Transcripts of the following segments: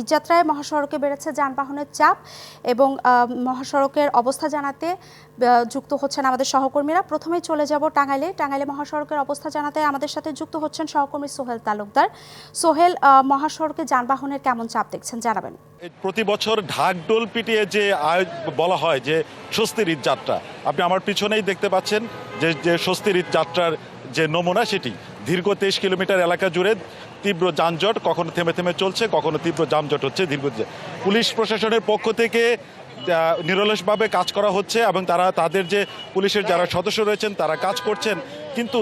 ঈদযাত্রায় মহাসড়কে বেড়েছে যানবাহনের চাপ এবং মহাসড়কের অবস্থা জানাতে যুক্ত হচ্ছেন আমাদের সহকর্মীরা। প্রথমেই চলে যাব টাঙ্গাইলে। টাঙ্গাইলে মহাসড়কের অবস্থা জানাতে আমাদের সাথে যুক্ত হচ্ছেন সহকর্মী সোহেল তালুকদার। সোহেল মহাসড়কে যানবাহনের কেমন চাপ দেখছেন? জানাবেন। প্রতি বছর ঢাকডোল পিটিয়ে যে বলা হয় যে স্বস্তির ঈদ যাত্রা আপনি আমার পিছনেই দেখতে পাচ্ছেন যে যে স্বস্তির ঈদ যাত্রার যে নমুনা সেটি। দীর্ঘ তেইশ কিলোমিটার এলাকা জুড়ে তীব্র যানজট কখনো থেমে থেমে চলছে, কখনো তীব্র যানজট হচ্ছে দীর্ঘদিন। পুলিশ প্রশাসনের পক্ষ থেকে নিরলসভাবে কাজ করা হচ্ছে এবং তারা, তাদের যে পুলিশের যারা সদস্য রয়েছেন, তারা কাজ করছেন। কিন্তু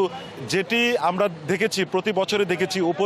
যেটি আমরা দেখেছি, প্রতি বছরে দেখেছি উপ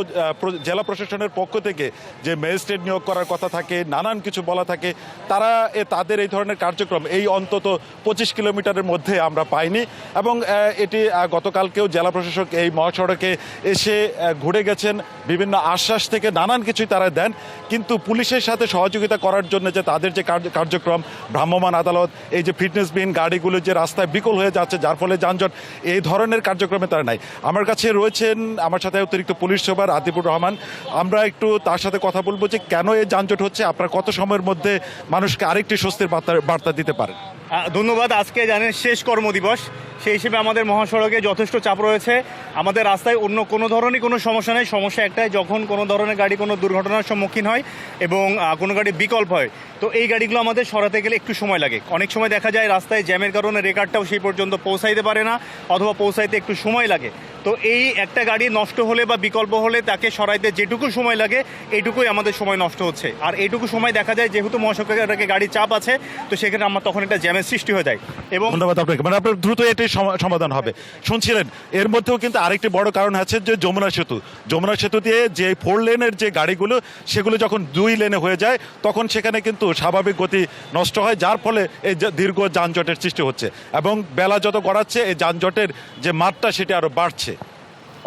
জেলা প্রশাসনের পক্ষ থেকে যে ম্যাজিস্ট্রেট নিয়োগ করার কথা থাকে, নানান কিছু বলা থাকে, তারা এ তাদের এই ধরনের কার্যক্রম এই অন্তত পঁচিশ কিলোমিটারের মধ্যে আমরা পাইনি এবং এটি গতকালকেও জেলা প্রশাসক এই মহাসড়কে এসে ঘুরে গেছেন, বিভিন্ন আশ্বাস থেকে নানান কিছুই তারা দেন, কিন্তু পুলিশের সাথে সহযোগিতা করার জন্য যে তাদের যে কার্যক্রম, ভ্রাম্যমাণ আদালত, এই যে ফিটনেসবিহীন গাড়িগুলো যে রাস্তায় বিকল হয়ে যাচ্ছে, যার ফলে যানজট, এই ধরনের কার্যক্রমে তারা নাই। আমার কাছে রয়েছেন আমার সাথে অতিরিক্ত পুলিশ সুপার আতিপুর রহমান। আমরা একটু তার সাথে কথা বলব যে কেন এই যানজট হচ্ছে? আপনারা কত সময়ের মধ্যে মানুষকে আরেকটি স্বস্তির বার্তা দিতে পারেন? ধন্যবাদ, আজকে জানেন শেষ কর্মদিবস। সেই হিসেবে আমাদের মহাসড়কে যথেষ্ট চাপ রয়েছে। আমাদের রাস্তায় অন্য কোনো ধরনের কোনো সমস্যা নেই। সমস্যা একটাই, যখন কোনো ধরনের গাড়ি কোনো দুর্ঘটনার সম্মুখীন হয় এবং কোনো গাড়ি বিকল্প হয়, তো এই গাড়িগুলো আমাদের সরাতে গেলে একটু সময় লাগে। অনেক সময় দেখা যায় রাস্তায় জ্যামের কারণে রেকারটাও সেই পর্যন্ত পৌঁছাইতে পারে না, অথবা পৌঁছাইতে একটু সময় লাগে। তো এই একটা গাড়ি নষ্ট হলে বা বিকল্প হলে তাকে সরাইতে যেটুকু সময় লাগে, এইটুকুই আমাদের সময় নষ্ট হচ্ছে। আর এইটুকু সময় দেখা যায় যেহেতু মহাসড়কে গাড়ি চাপ আছে, তো সেখানে আমার তখন একটা জ্যামের সৃষ্টি হয়ে যায় এবং ধন্যবাদ আপনাকে। মানে আপনার দ্রুত এটি সম- সমাধান হবে। শুনছিলেন, এর মধ্যেও কিন্তু আরেকটি বড় কারণ আছে যে যমুনা সেতু। যমুনা সেতু দিয়ে যে ফোর লেনের যে গাড়িগুলো, সেগুলো যখন দুই লেনে হয়ে যায়, তখন সেখানে কিন্তু স্বাভাবিক গতি নষ্ট হয়, যার ফলে এই দীর্ঘ যানজটের সৃষ্টি হচ্ছে। এবং বেলা যত গড়াচ্ছে, এই যানজটের যে মাত্রা সেটি আরও বাড়ছে।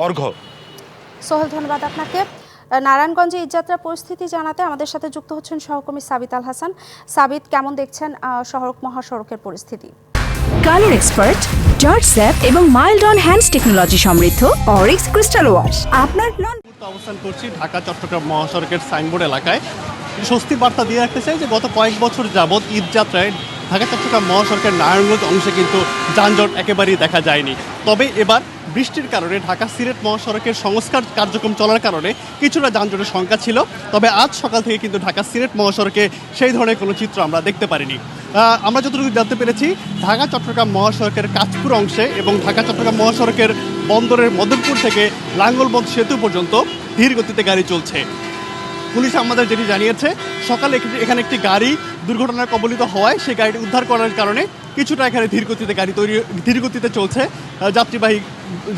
অর্ঘ্য সোহেল ধন্যবাদ আপনাকে। নারায়ণগঞ্জে ঈদযাত্রা পরিস্থিতি জানাতে আমাদের সাথে যুক্ত হচ্ছেন সহকর্মী সাবিত আল হাসান। সাবিত কেমন দেখছেন সড়ক মহাসড়কের পরিস্থিতি? কালার এক্সপার্ট জর্জ স্যাপ এবং মাইল্ড অন হ্যান্ডস টেকনোলজি সমৃদ্ধ অরিক্স ক্রিস্টাল ওয়াশ। আপনার নন অবস্থান করছি ঢাকা চট্টগ্রাম মহাসড়কের সাইনবোর্ড এলাকায়। স্বস্তি বার্তা দিয়ে রাখতে চাই যে গত কয়েক বছর যাবৎ ঈদ যাত্রায় ঢাকা চট্টগ্রাম মহাসড়কের নারায়ণগঞ্জ অংশে কিন্তু যানজট একেবারেই দেখা যায়নি। তবে এবার বৃষ্টির কারণে ঢাকা সিলেট মহাসড়কের সংস্কার কার্যক্রম চলার কারণে কিছুটা যানজটের সংখ্যা ছিল। তবে আজ সকাল থেকে কিন্তু ঢাকা সিলেট মহাসড়কে সেই ধরনের কোনো চিত্র আমরা দেখতে পারিনি। আমরা যতটুকু জানতে পেরেছি, ঢাকা, চট্টগ্রাম মহাসড়কের কাঁচপুর অংশে এবং ঢাকা, চট্টগ্রাম মহাসড়কের বন্দরের মদনপুর থেকে লাঙ্গলবন্ধ সেতু পর্যন্ত ধীর গতিতে গাড়ি চলছে। পুলিশ আমাদের যেটি জানিয়েছে, সকালে এখানে একটি গাড়ি দুর্ঘটনার কবলিত হওয়ায় সেই গাড়িটি উদ্ধার করার কারণে কিছুটা এখানে ধীর গতিতে গাড়ি তৈরি ধীর গতিতে চলছে যাত্রীবাহী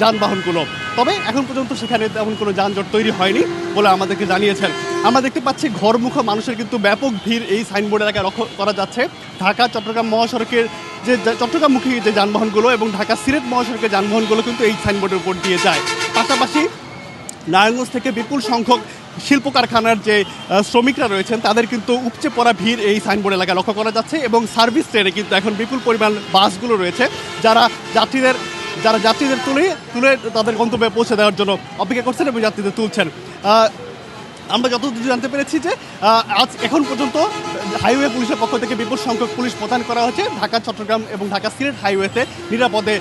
যানবাহনগুলো তবে এখন পর্যন্ত সেখানে তেমন কোনো যানজট তৈরি হয়নি বলে আমাদেরকে জানিয়েছেন। আমরা দেখতে পাচ্ছি ঘরমুখ মানুষের কিন্তু ব্যাপক ভিড় এই সাইনবোর্ড এলাকায় লক্ষ্য করা যাচ্ছে। ঢাকা, চট্টগ্রাম মহাসড়কের যে, চট্টগ্রামমুখী যে যানবাহনগুলো এবং ঢাকা সিলেট মহাসড়কের যানবাহনগুলো কিন্তু এই সাইনবোর্ডের উপর দিয়ে যায়। পাশাপাশি নারায়ণগঞ্জ থেকে বিপুল সংখ্যক শিল্প কারখানার যে শ্রমিকরা রয়েছেন, তাদের কিন্তু উপচে পড়া ভিড় এই সাইনবোর্ড এলাকায় লক্ষ্য করা যাচ্ছে এবং সার্ভিস ট্রেনে কিন্তু এখন বিপুল পরিমাণ বাসগুলো রয়েছে। যারা যাত্রীদের যারা যাত্রীদের তুলে তুলে তাদের গন্তব্যে পৌঁছে দেওয়ার জন্য অপেক্ষা করছেন এবং যাত্রীদের তুলছেন। আমরা যতদূর জানতে পেরেছি যে আজ এখন পর্যন্ত হাইওয়ে পুলিশের পক্ষ থেকে বিপুল সংখ্যক পুলিশ প্রদান করা হয়েছে ঢাকা, চট্টগ্রাম এবং ঢাকা সিলেট হাইওয়েতে নিরাপদে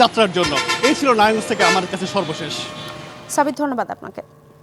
যাত্রার জন্য। এই ছিল নারায়ণগঞ্জ থেকে আমার কাছে সর্বশেষ। সাবিত ধন্যবাদ আপনাকে।